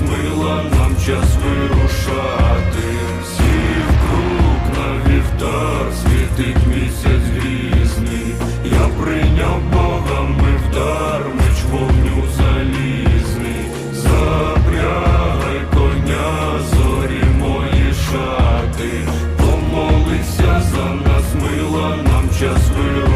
мила, нам час вирушати, всі круг на вівтар, світить місяць грізний. Я прийняв Бога, ми вдар, меч вогню залізний, запрягай коня, зорі мої шати, помолися за нас, мила, нам час вирушати.